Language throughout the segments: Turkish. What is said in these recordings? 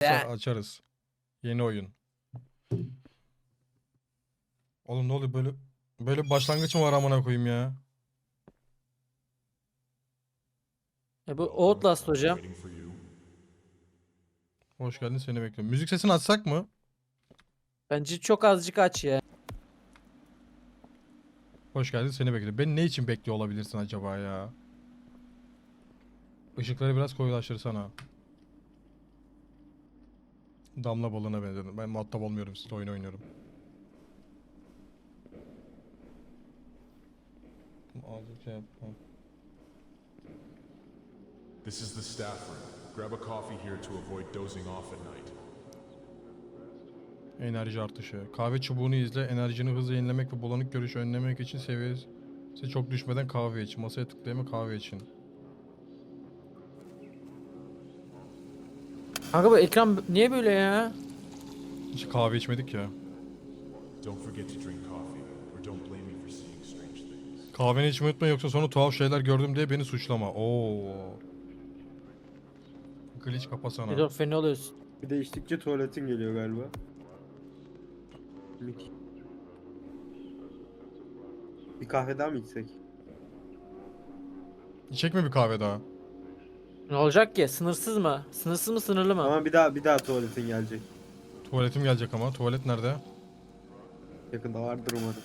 Ya. açarız. Yeni oyun. Oğlum ne oluyor böyle böyle bir başlangıç mı var amına koyayım ya? E bu Outlast hocam. Hoş geldin seni bekliyorum. Müzik sesini açsak mı? Bence çok azıcık aç ya. Hoş geldin seni bekliyorum. Beni ne için bekliyor olabilirsin acaba ya? Işıkları biraz koyulaştırsana. Damla balığına benzedim. Ben muhatap olmuyorum sizle oyun oynuyorum. Azıcık. This is the staff room. Grab a coffee here to avoid dozing off at night. Enerji artışı. Kahve çubuğunu izle. Enerjini hızla yenilemek ve bulanık görüşü önlemek için seviyesi çok düşmeden kahve iç. Masaya tıklayama kahve için. Kanka bu ekran niye böyle ya? Hiç kahve içmedik ya. Don't forget to drink coffee, or don't blame me for seeing strange things. Kahveni içmeyi unutma yoksa sonra tuhaf şeyler gördüm diye beni suçlama. Oo. Glitch kapasana. Şizofreni oluyorsun. Bir de içtikçe tuvaletin geliyor galiba. Mik. Bir kahve daha mı içsek? İçecek mi bir kahve daha? Ne olacak ki? Sınırsız mı? Sınırsız mı sınırlı mı? Ama bir daha bir daha tuvaletin gelecek. Tuvaletim gelecek ama. Tuvalet nerede? Yakında vardır umarım.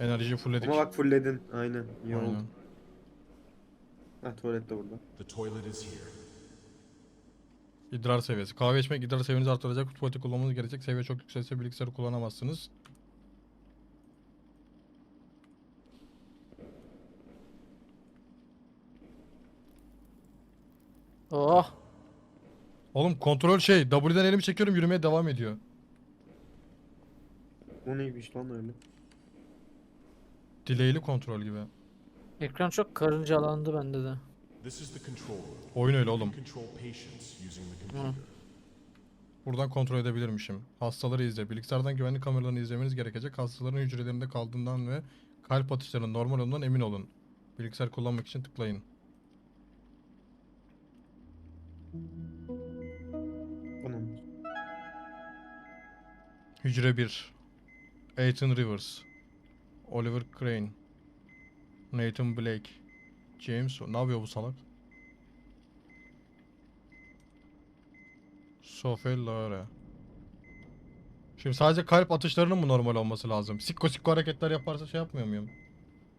Enerjiyi fullledik. Ama bak fullledin. Aynen. İyi Aynen. oldu. Ha tuvalet de burada. The toilet is here. İdrar seviyesi. Kahve içmek idrar seviyenizi artıracak. Tuvaleti kullanmanız gerekecek. Seviye çok yükselse bilgisayarı kullanamazsınız. Oh. Oğlum kontrol şey. W'den elimi çekiyorum yürümeye devam ediyor. O neymiş lan öyle? Delay'li kontrol gibi. Ekran çok karıncalandı bende de. This is the control room. Oyun öyle oğlum. can control patients using the computer. Buradan kontrol edebilirmişim. Hastaları izle. Bilgisayardan güvenlik kameralarını izlemeniz gerekecek. Hastaların hücrelerinde kaldığından ve kalp atışlarının normal olduğundan emin olun. Bilgisayar kullanmak için tıklayın. Bunun. Hücre 1. Ethan Rivers. Oliver Crane. Nathan Blake. James. Ne yapıyor bu salak? Sophie Lara. Şimdi sadece kalp atışlarının mı normal olması lazım? Sikko sikko hareketler yaparsa şey yapmıyor muyum?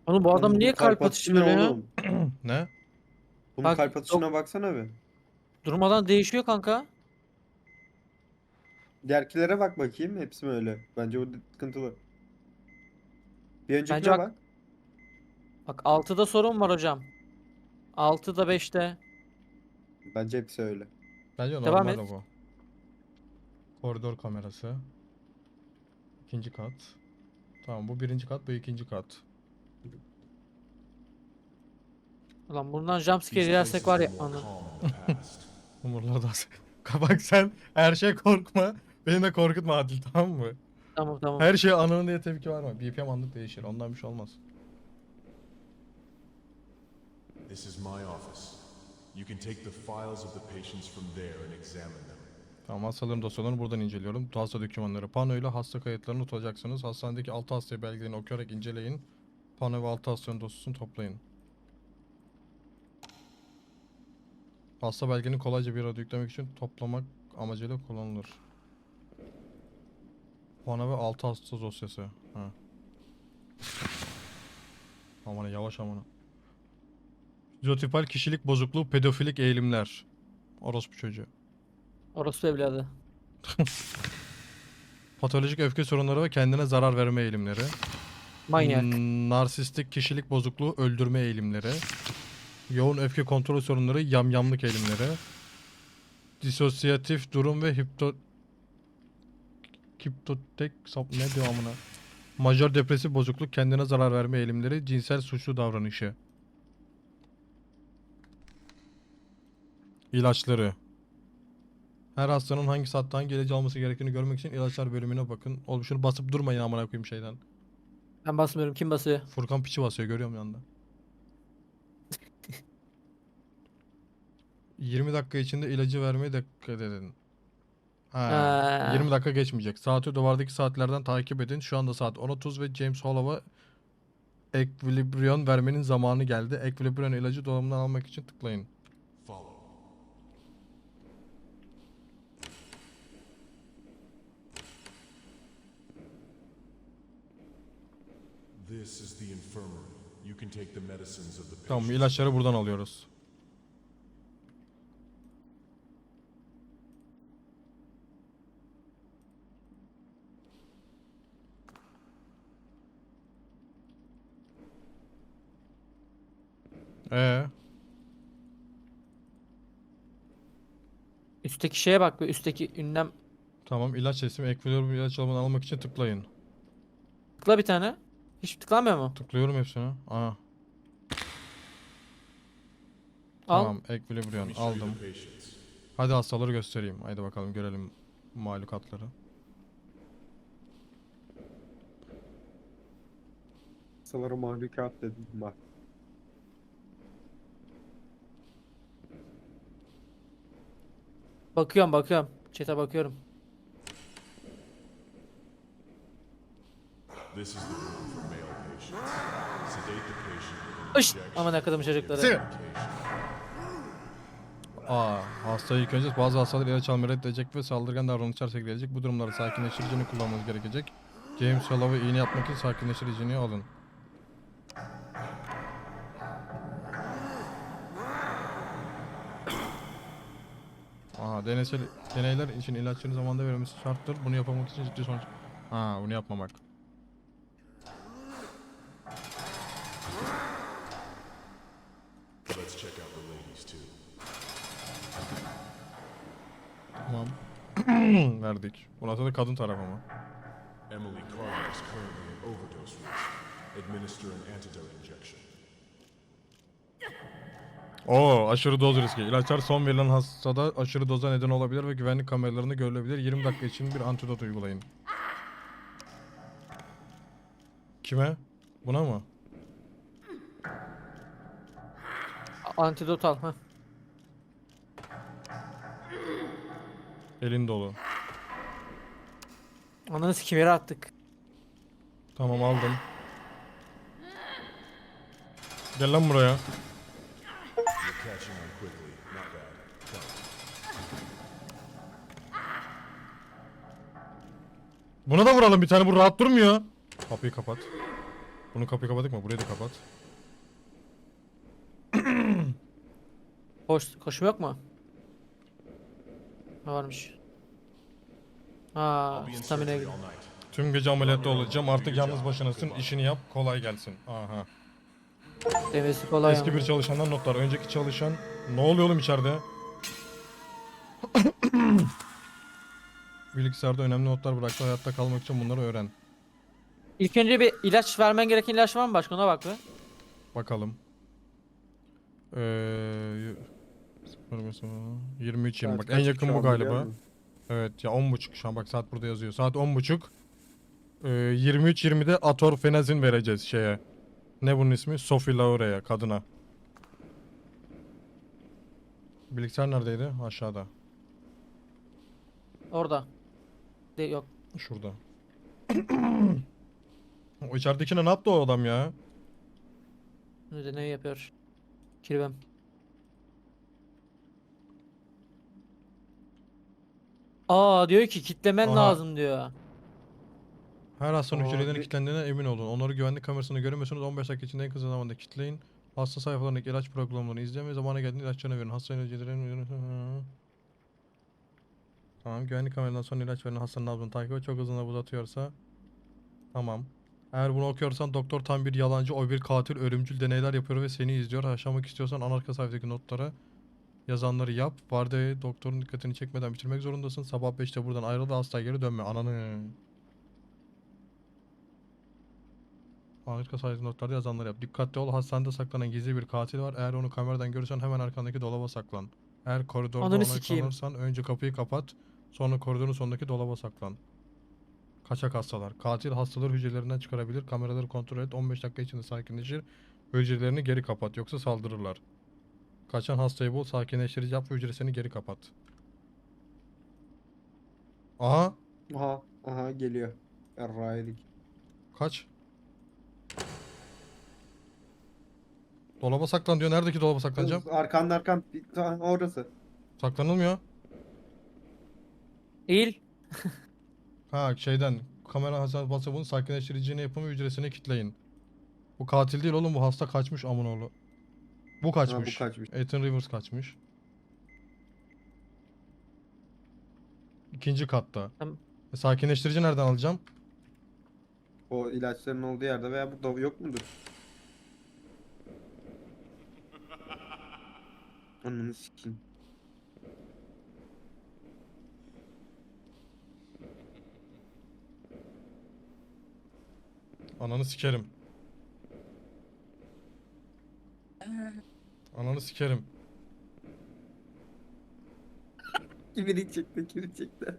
Oğlum bu adam niye kalp atışı böyle ne ya? oğlum? Ne? Bunun Bak, kalp atışına baksana bir. Durmadan değişiyor kanka. Diğerkilere bak bakayım. Hepsi mi öyle? Bence bu sıkıntılı. Bir öncekine Bence bak- bak. Bak 6'da sorun var hocam. 6'da 5'te. Bence hepsi öyle. Bence Devam normal et. o bu. Koridor kamerası. İkinci kat. Tamam bu birinci kat bu ikinci kat. Ulan bundan jumpscare yersek var ya anı. Umurlarda Bak sen her şey korkma. Beni de korkutma Adil tamam mı? Tamam tamam. Her şeye anının diye tepki verme. BPM anlık değişir. Ondan bir şey olmaz. This is my office. You can take the files of the patients from there and examine them. Tamam hastaların dosyalarını buradan inceliyorum. Hasta dokümanları. Pano ile hasta kayıtlarını tutacaksınız. Hastanedeki 6 hastaya belgelerini okuyarak inceleyin. Pano ve 6 hastanın dosyasını toplayın. Hasta belgeni kolayca bir arada yüklemek için toplamak amacıyla kullanılır. Pano ve 6 hasta dosyası. Ha. Aman yavaş aman. Zotipal kişilik bozukluğu, pedofilik eğilimler. Orospu çocuğu. Orospu evladı. Patolojik öfke sorunları ve kendine zarar verme eğilimleri. Manyak. Narsistik kişilik bozukluğu, öldürme eğilimleri. Yoğun öfke kontrol sorunları, yamyamlık eğilimleri. Disosyatif durum ve hipto... Hiptotek... sap- Ne diyor amına? Majör depresif bozukluk, kendine zarar verme eğilimleri, cinsel suçlu davranışı. İlaçları. Her hastanın hangi saatte hangi ilacı alması gerektiğini görmek için ilaçlar bölümüne bakın. Oğlum şunu basıp durmayın amına koyayım şeyden. Ben basmıyorum. Kim basıyor? Furkan piçi basıyor görüyorum yanında. 20 dakika içinde ilacı vermeye dikkat edin. Ha, Ha. 20 dakika geçmeyecek. Saati duvardaki saatlerden takip edin. Şu anda saat 10.30 ve James Hollow'a Equilibrium vermenin zamanı geldi. Equilibrium ilacı dolabından almak için tıklayın. Follow. This is the infirmary. You can take the medicines of the Tamam ilaçları buradan alıyoruz. Ee, Üstteki şeye bak be üstteki ünlem. tamam ilaç teslim Equilibrium ilaç dolabından almak için tıklayın. Tıkla bir tane. Hiç tıklanmıyor mu? Tıklıyorum hepsine. Aa, Al. tamam you aldım. Hadi hastaları göstereyim. Haydi bakalım görelim mahlukatları. Saları mahlukat dedim bak. Bakıyorum bakıyorum. Chat'e bakıyorum. This is the room for male patients. Sedate the patient with an Iş! injection Aman akıdım çocukları. Medication. Aa, hastayı ilk önce bazı hastalar ilaç almayı reddedecek ve saldırgan davranışlar sergileyecek. Bu durumlarda sakinleştiricini kullanmanız gerekecek. James Hollow'a iğne yapmak için sakinleştiricini alın. Aha, deneysel deneyler için ilaçların zamanında verilmesi şarttır. Bunu yapmamak için ciddi sonuç... Ha, bunu yapmamak. Let's check out the ladies too. Tamam. Verdik. Burası da kadın tarafı mı? Emily Carter is currently in overdose risk. Administer an antidote injection. Oo aşırı doz riski. İlaçlar son verilen hastada aşırı doza neden olabilir ve güvenlik kameralarında görülebilir. 20 dakika için bir antidot uygulayın. Kime? Buna mı? Antidot al. Heh. Elin dolu. Ananı sikim yere attık. Tamam aldım. Gel lan buraya. Catching on quickly. Not bad. Buna da vuralım bir tane bu rahat durmuyor. Kapıyı kapat. Bunu kapıyı kapattık mı? Burayı da kapat. Koş, koşum yok mu? Ne varmış? İn stamina. Tüm gece ameliyatta olacağım. Artık yalnız başınasın. İşini yap. Kolay gelsin. Aha. Demesi kolay Eski ama. bir çalışandan notlar. Önceki çalışan... Ne oluyor oğlum içeride? Bilgisayarda önemli notlar bıraktı. Hayatta kalmak için bunları öğren. İlk önce bir ilaç vermen gereken ilaç var mı başka ona bak be. Bakalım. Ee, y- sıfır mesela, 23 20 bak en yakın bu galiba. Evet ya 10.30 şu an bak saat burada yazıyor. Saat 10.30. Ee, 23 20'de atorfenazin vereceğiz şeye. Ne bunun ismi? Sophie Laure'ye kadına. Bilgisayar neredeydi? Aşağıda. Orada. De yok. Şurada. o içeridekine ne yaptı o adam ya? Ne de ne yapıyor? Kirvem. Aa diyor ki kitlemen Aha. lazım diyor. Her hastanın Aa, hücrelerinin kilitlendiğine emin olun. Onları güvenlik kamerasında göremiyorsunuz. 15 dakika içinde en kısa zamanda kilitleyin. Hasta sayfalarındaki ilaç programlarını izleyin ve zamana geldiğinde ilaçlarını verin. Hastanın hücrelerini... Tamam. Güvenlik kameralarından sonra ilaç veren hastanın nabzını takip et. Çok hızlı nabız atıyorsa... Tamam. Eğer bunu okuyorsan doktor tam bir yalancı, o bir katil, ölümcül deneyler yapıyor ve seni izliyor. Yaşamak istiyorsan ana arka sayfadaki notlara yazanları yap. Vardı doktorun dikkatini çekmeden bitirmek zorundasın. Sabah 5'te buradan ayrıl ve hastaya geri dönme. Ananı. Arka sayfadaki notlarda yazanları yap. Dikkatli ol. Hastanede saklanan gizli bir katil var. Eğer onu kameradan görürsen hemen arkandaki dolaba saklan. Eğer koridorda Ananı ona sikeyim. önce kapıyı kapat. Sonra koridorun sonundaki dolaba saklan. Kaçak hastalar. Katil hastaları hücrelerinden çıkarabilir. Kameraları kontrol et. 15 dakika içinde sakinleşir. Hücrelerini geri kapat. Yoksa saldırırlar. Kaçan hastayı bul. Sakinleştirici yap ve hücresini geri kapat. Aha. Aha. Aha geliyor. Yarraydık. Kaç? Dolaba saklan diyor. Neredeki dolaba saklanacağım? Arkan arkan. Bir- ta- Orası. Saklanılmıyor. Eğil. Ha şeyden. Kamera hasar WhatsApp'ın sakinleştiricinin yapımı hücresine kitleyin. Bu katil değil oğlum bu hasta kaçmış amınoğlu. Bu kaçmış. bu kaçmış. Ethan Rivers kaçmış. İkinci katta. Tamam. E, sakinleştirici nereden alacağım? O ilaçların olduğu yerde veya burada yok mudur? Ananı sikeyim. Ananı sikerim. Ananı sikerim. Kibiri çekti, kibiri çekti.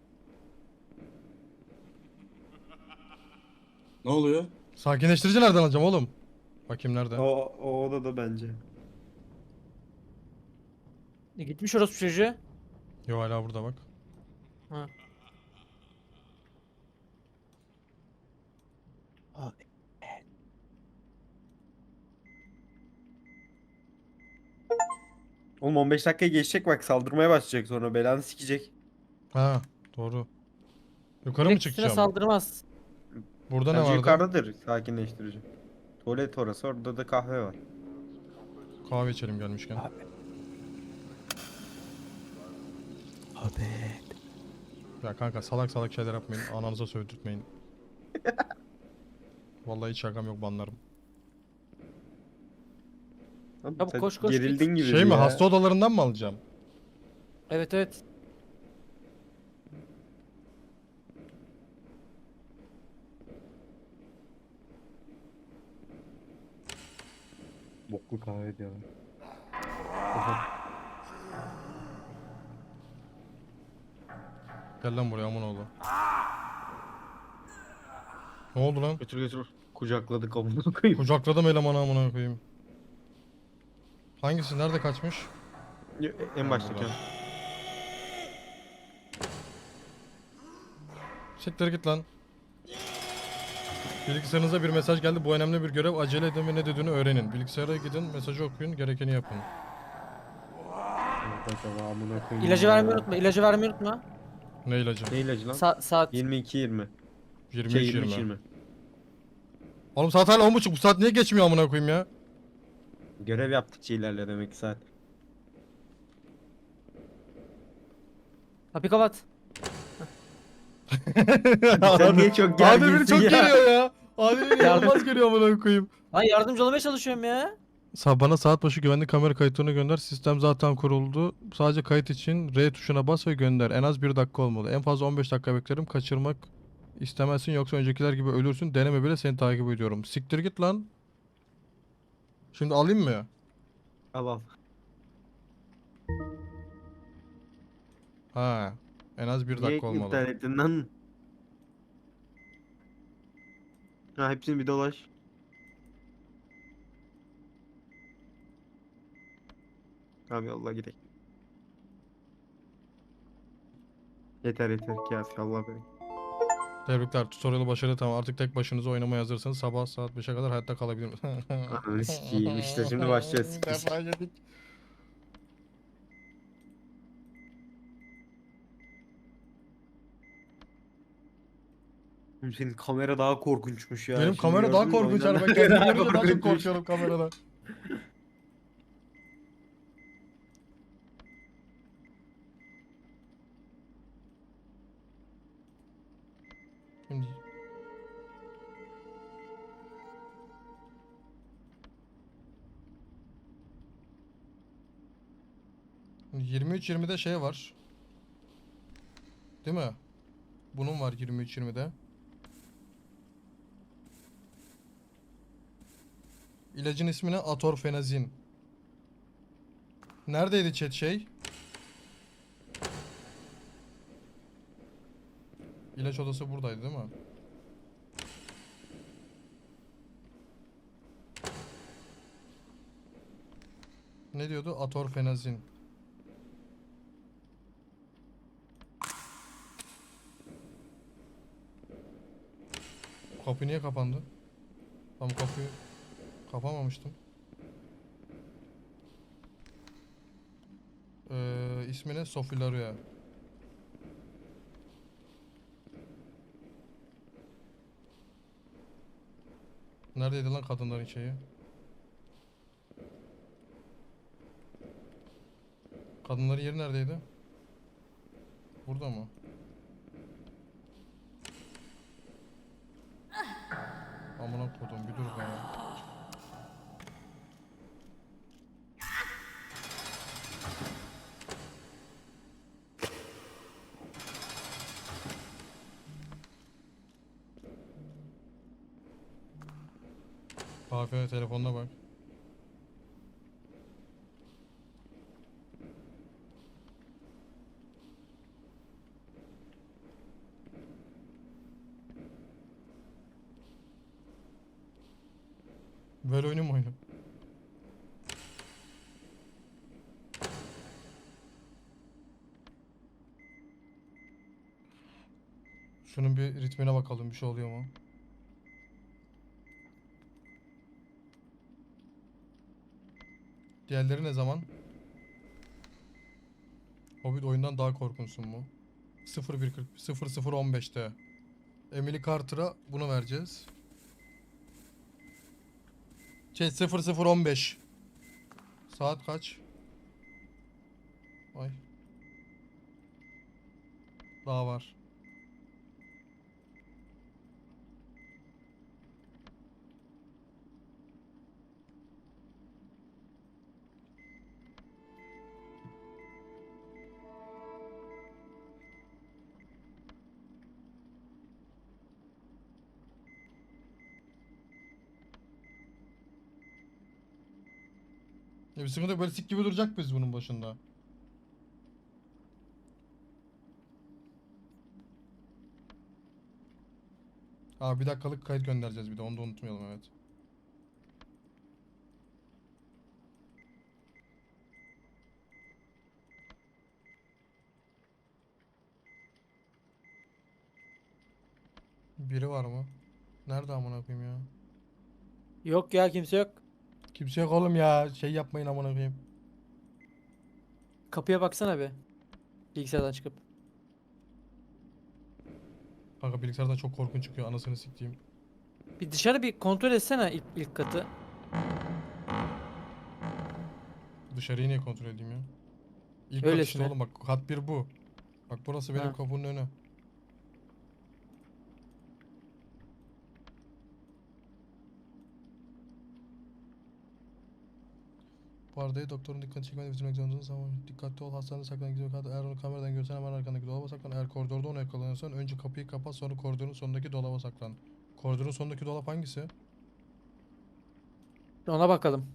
Ne oluyor? Sakinleştirici nereden alacağım oğlum? Bakayım nerede? O, o odada bence. E, gitmiş orası çocuğu. Yo hala burada bak. Ha. Oğlum 15 dakika geçecek bak saldırmaya başlayacak sonra belanı sikecek. Ha doğru. Yukarı mı Direkt üstüne çıkacağım? saldırmaz. Burada ne Bence vardı? yukarıdadır sakinleştirici. Tuvalet orası orada da kahve var. Kahve içelim gelmişken. Ya kanka salak salak şeyler yapmayın. Ananıza sövdürtmeyin. Vallahi hiç şakam yok banlarım. Çabuk sen koş, koş, Gerildin gibi Şey mi ya. hasta odalarından mı alacağım? Evet evet. Boklu kahve diyorlar. Gel lan buraya aman oğlu. Ne oldu lan? Götür götür. Kucakladık amına koyayım. Kucakladım elemanı amına koyayım. Hangisi? Nerede kaçmış? en baştaki. Siktir git lan. Bilgisayarınıza bir mesaj geldi. Bu önemli bir görev. Acele edin ve ne dediğini öğrenin. Bilgisayara gidin, mesajı okuyun, gerekeni yapın. İlacı vermeyi unutma. İlacı vermeyi unutma. Ne ilacı? Ne ilacı lan? Sa- saat. 22 20. 23 Şey 20. 23 20. Oğlum saat hala 10.30. Bu saat niye geçmiyor amına koyayım ya? Görev yaptıkça ilerle demek ki saat. Kapıyı kapat. Sen niye çok gerginsin çok ya? geliyor ya. Adem'in inanılmaz geliyor amına koyayım. Lan yardımcı olmaya çalışıyorum ya. Sa bana saat başı güvenlik kamera kayıtlarını gönder. Sistem zaten kuruldu. Sadece kayıt için R tuşuna bas ve gönder. En az 1 dakika olmalı. En fazla 15 dakika beklerim. Kaçırmak istemezsin yoksa öncekiler gibi ölürsün. Deneme bile seni takip ediyorum. Siktir git lan. Şimdi alayım mı? Al al. Ha. En az 1 Niye dakika olmalı. iptal ettin lan? Ha hepsini bir dolaş. Abi Allah gidelim. Yeter yeter kafi Allah be. Tebrikler. Tutorial'ı başarılı tamam. Artık tek başınıza oynamaya hazırsınız. Sabah saat 5'e kadar hayatta kalabilir Ananı sikeyim işte şimdi başlıyor sikiş. Defa yedik. Oğlum Senin kamera daha korkunçmuş ya. Benim Şimdi kamera daha gördün mü? korkunç. Yani ben kendimi daha görünce daha çok korkuyorum kameradan. 23-20'de şey var. Değil mi? Bunun var 23-20'de. İlacın ismi ne? Atorfenazin. Neredeydi chat şey? İlaç odası buradaydı değil mi? Ne diyordu? Atorfenazin. Kapı niye kapandı? Tam kapıyı kapamamıştım. Ee, ismi ne? Sophie Laria. Neredeydi lan kadınların şeyi? Kadınların yeri neredeydi? Burada mı? Amına kodum bir dur be. Kahve telefonuna bak. Böyle oyunu mu oyunu? Şunun bir ritmine bakalım bir şey oluyor mu? Diğerleri ne zaman? Hobbit oyundan daha korkunsun mu? 0140 0015'te. Emily Carter'a bunu vereceğiz. Şey 0015. Saat kaç? Ay. Daha var. Bir sıkıntı yok, böyle sik gibi duracak biz bunun başında. Aa bir dakikalık kayıt göndereceğiz bir de onu da unutmayalım evet. Biri var mı? Nerede amına koyayım ya? Yok ya kimse yok. Kimse yok oğlum ya. Şey yapmayın amına koyayım. Kapıya baksana bir. Bilgisayardan çıkıp. Kanka bilgisayardan çok korkunç çıkıyor anasını siktiğim. Bir dışarı bir kontrol etsene ilk, ilk katı. Dışarıyı niye kontrol edeyim ya? İlk kat işte Öylesine. oğlum bak kat bir bu. Bak burası benim Ha. kapının önü. Bu arada doktorun dikkatini çekmeden bitirmek zorundasın ama dikkatli ol hastanede saklanan gizli kat eğer onu kameradan görsen hemen arkandaki dolaba saklan eğer koridorda onu yakalanırsan önce kapıyı kapat sonra koridorun sonundaki dolaba saklan. Koridorun sonundaki dolap hangisi? Ona bakalım.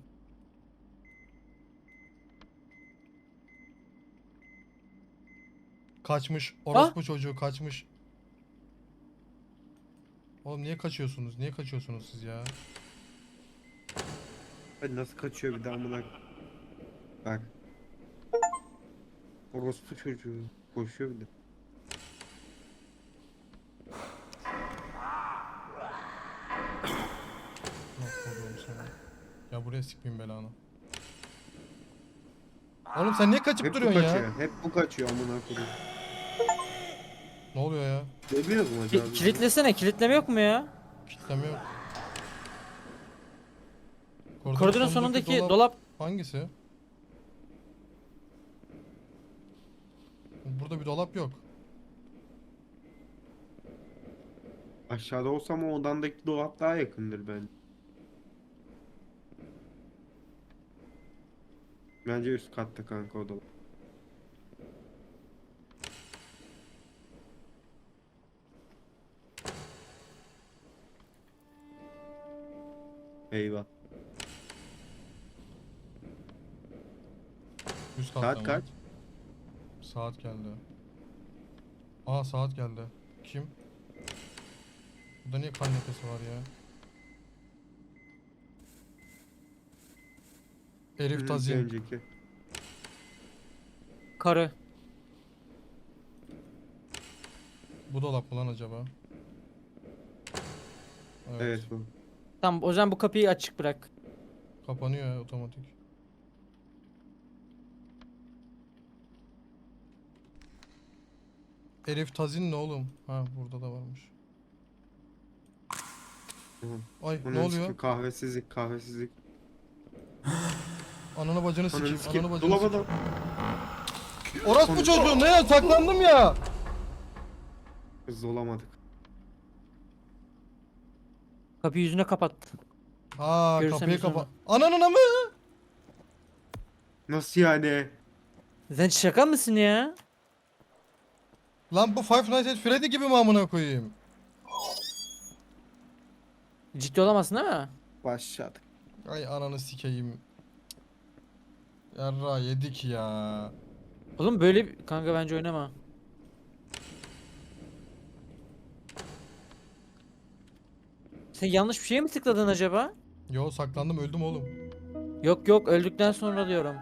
Kaçmış. Orospu çocuğu kaçmış. Oğlum niye kaçıyorsunuz? Niye kaçıyorsunuz siz ya? Hadi nasıl kaçıyor bir daha amına. Bak. Orospu çocuğu. Koşuyor bir de. Ya buraya sikmeyeyim belanı. Oğlum sen niye kaçıp Hep bu duruyorsun kaçıyor. ya? Hep bu kaçıyor amına koyayım. Ne oluyor ya? Ne biliyorsun Ki- acaba? kilitlesene. Kilitleme yok mu ya? Kitleme yok. Koridorun sonundaki dolap. hangisi? Burada bir dolap yok. Aşağıda olsam o odandaki dolap daha yakındır bence. Bence üst katta kanka o dolap. Eyvah. Üst katta Saat mı? kaç? Saat geldi. Aa saat geldi. Kim? Burada niye kan lekesi var ya? Elif Tazin. önceki. Karı. Bu dolap mı lan acaba? Evet bu. Tamam o zaman bu kapıyı açık bırak. Kapanıyor ya otomatik. Elif Tazin ne oğlum? Ha burada da varmış. Ay ne oluyor? Kahvesizlik kahvesizlik. Ananı bacını sikeyim. Ananı sikeyim. Ananı bacını Dolaba sikeyim. da. Orospu çocuğu ne ya saklandım ya. Hızlı olamadık. Kapıyı yüzüne kapat. Ha Görürsem kapıyı yüzüne kapa. Ananın mı? Nasıl yani? Sen şaka mısın ya? Lan bu Five Nights at Freddy gibi mi amına koyayım? Ciddi olamazsın değil mi? Başladık. Ay ananı sikeyim. Yarra yedik ya. Oğlum böyle bir- kanka bence oynama. Sen yanlış bir şeye mi tıkladın acaba? Yo saklandım öldüm oğlum. Yok yok öldükten sonra diyorum.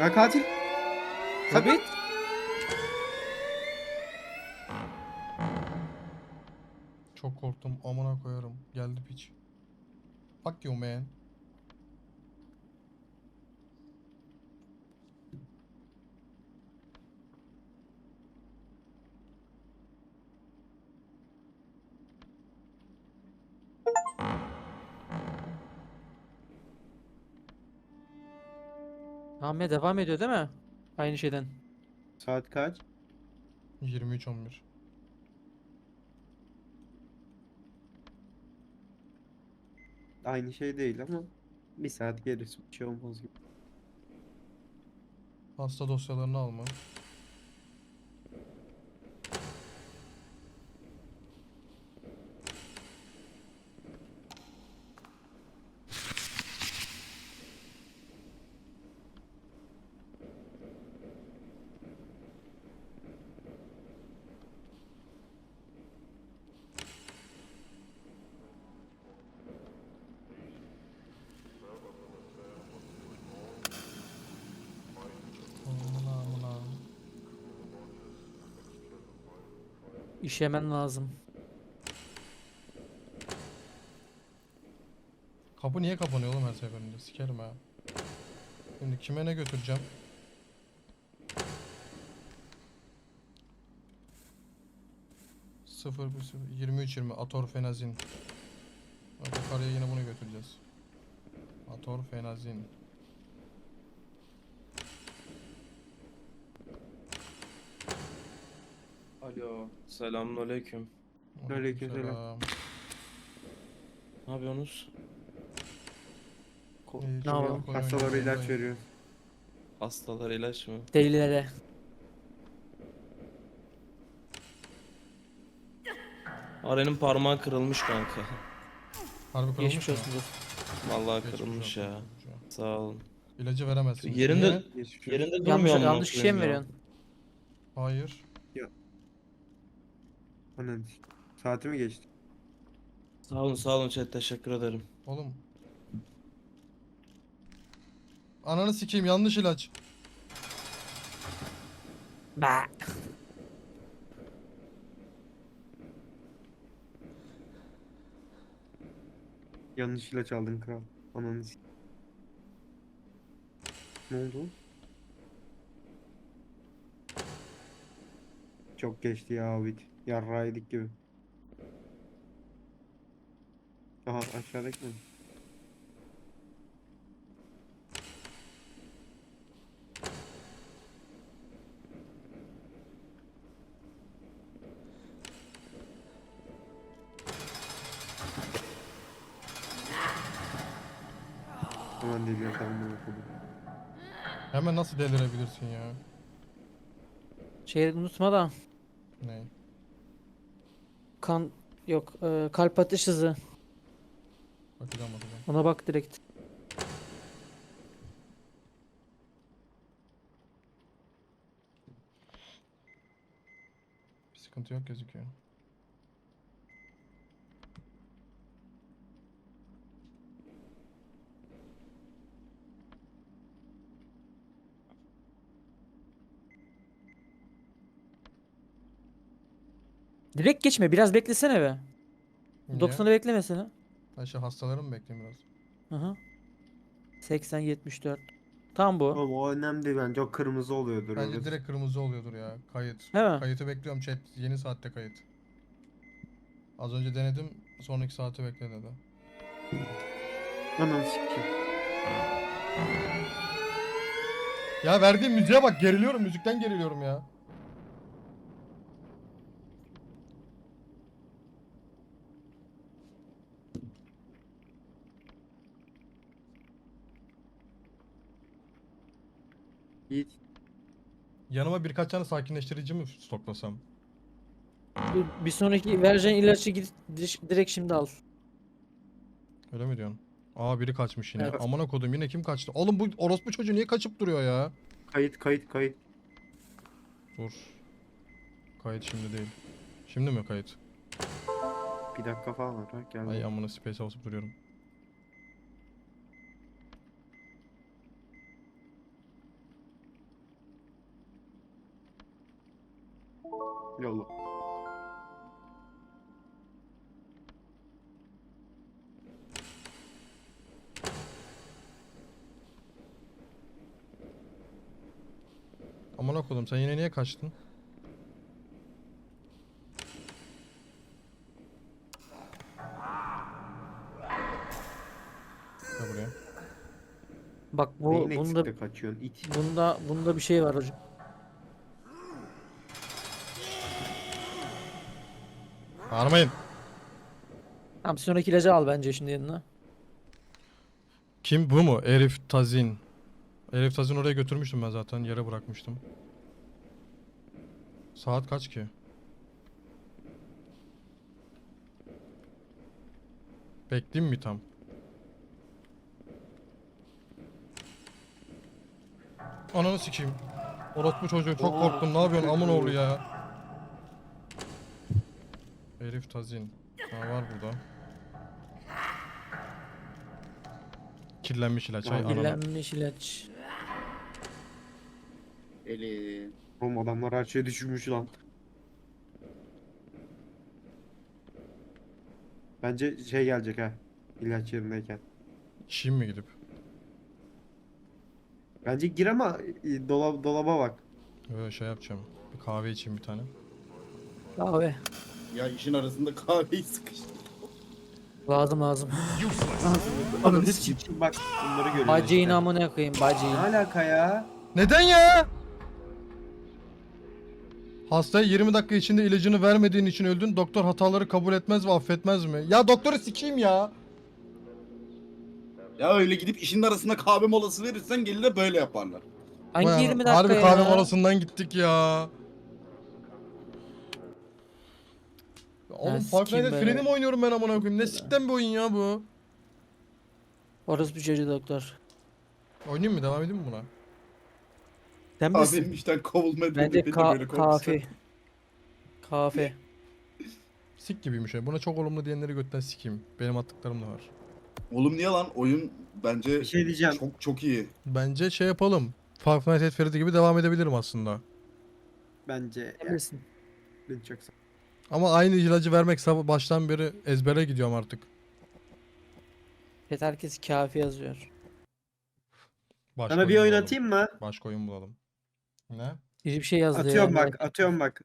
Ya katil. Sabit. Çok korktum amına koyarım. Geldi piç. Fuck you man. Ahmet devam ediyor değil mi? Aynı şeyden. Saat kaç? 23-11. Aynı şey değil ama bir saat gerisi bir şey olmaz gibi. Hasta dosyalarını alma. Amına amına. İşemen lazım. Kapı niye kapanıyor oğlum her seferinde? Sikerim ha. Şimdi kime ne götüreceğim? Sıfır bir sıfır. 23 20 atorfenazin. Bak yukarıya yine bunu götüreceğiz. Atorfenazin. Alo, selamünaleyküm. Aleykümselam. Ne yapıyorsunuz? Ko- İyi, Ne çok yapalım? iyi, Hastalara ilaç oyundayım. veriyor. Hastalar ilaç mı? Delilere. Arenin parmağı kırılmış kanka. Harbi kırılmış Geçmiş mı? olsun. dostum. Vallahi Geçmiş kırılmış olsun, ya. Sağ olun. İlacı veremezsin. Yerinde- Niye? Yerinde durmuyor Yanlış, amına yanlış kişiye mi koyayım ya. veriyorsun? Hayır. Ananı sikeyim. Saati mi geçti? Sağ olun, sağ olun chat teşekkür ederim. Oğlum. Ananı sikeyim yanlış ilaç. Bah. Yanlış ilaç aldın kral. Ananı sikeyim. Ne oldu? Çok geçti ya Hobbit. Yarraydık gibi. Aha aşağıdaki mi? Hemen deliyor tamam okudum. Hemen nasıl delirebilirsin ya? Şey unutma da. Ne? Kan yok. e, kalp atış hızı. Bakacağım bakacağım. Ona bak direkt. Bir sıkıntı yok gözüküyor. Direkt geçme biraz beklesene be. Niye? 90'ı beklemesene. Ben şey hastaları mı bekleyeyim biraz? Hı hı. 80 74. Tam bu. Oğlum o önemli değil bence o kırmızı oluyordur. Bence öyle. direkt kırmızı oluyordur ya. Kayıt. Değil mi? Kayıtı bekliyorum chat. Yeni saatte kayıt. Az önce denedim. Sonraki saati bekle dedi. Ananı sikeyim. Ya verdiğim müziğe bak geriliyorum. Müzikten geriliyorum ya. Yiğit. Yanıma birkaç tane sakinleştirici mi stoklasam? Bir, bir sonraki vereceğin ilacı git direkt- şimdi al. Öyle mi diyorsun? Aa biri kaçmış yine. Evet. Amına kodum yine kim kaçtı? Oğlum bu orospu çocuğu niye kaçıp duruyor ya? Kayıt kayıt kayıt. Dur. Kayıt şimdi değil. Şimdi mi kayıt? Bir dakika falan var. Ha, gel. Ay amına space basıp duruyorum. Yolla. Amına kodum sen yine niye kaçtın? Gel buraya. Bak bu Neyin bunda eksikte kaçıyorsun? İt. bunda bunda bir şey var hocam. Bağırmayın. Tamam sonraki ilacı al bence şimdi yanına. Kim bu mu? Elif Tazin. Elif Tazin oraya götürmüştüm ben zaten. Yere bırakmıştım. Saat kaç ki? Bekleyeyim mi tam? Ananı sikeyim. Orospu çocuğu çok korktum. Ne yapıyorsun amın oğlu ya? Elif Tazin. Ha var burada. Kirlenmiş ilaç. Ay. Kirlenmiş ilaç. Eli. Oğlum adamlar her şeye düşürmüş lan. Bence şey gelecek ha. İlaç yerindeyken. İşeyim mi gidip? Bence gir ama e, dolap, dolaba bak. Böyle şey yapacağım. Bir kahve içeyim bir tane. Kahve. Ya işin arasında kahveyi sıkıştı. Lazım lazım. Ananı sikeyim bak bunları görüyoruz Bacıyın işte. amına koyayım Ne bacıyın. alaka ya? Neden ya? Hastaya 20 dakika içinde ilacını vermediğin için öldün. Doktor hataları kabul etmez ve affetmez mi? Ya doktoru sikeyim ya. Ya öyle gidip işin arasında kahve molası verirsen gelirler böyle yaparlar. Hangi Vay 20 ana- dakika Harbi ya? kahve molasından gittik ya. Oğlum sikeyim at be. Freddy mi oynuyorum ben amına koyayım? Ne sikten bir oyun ya bu? Orası bir çocuğu doktor. Oynayayım mı? Devam edeyim mi buna? Sen Abi misin? benim işten kovulma Bence dedi de ka böyle. Kahve. Sik gibiymiş ya. Buna çok olumlu diyenleri götten sikeyim. Benim attıklarım da var. Oğlum niye lan? Oyun bence Bir şey diyeceğim. çok çok iyi. Bence şey yapalım. Five Nights at Freddy gibi devam edebilirim aslında. Bence Sen ya, misin? ben çok sa- Ama aynı ilacı vermek sab- baştan beri ezbere gidiyorum artık. Evet herkes kafi yazıyor. Başka Sana bir oyun bulalım. atayım mı? Başka oyun bulalım. Ne? Biri bir şey yazdı ya. Atıyorum bak, atıyorum bak.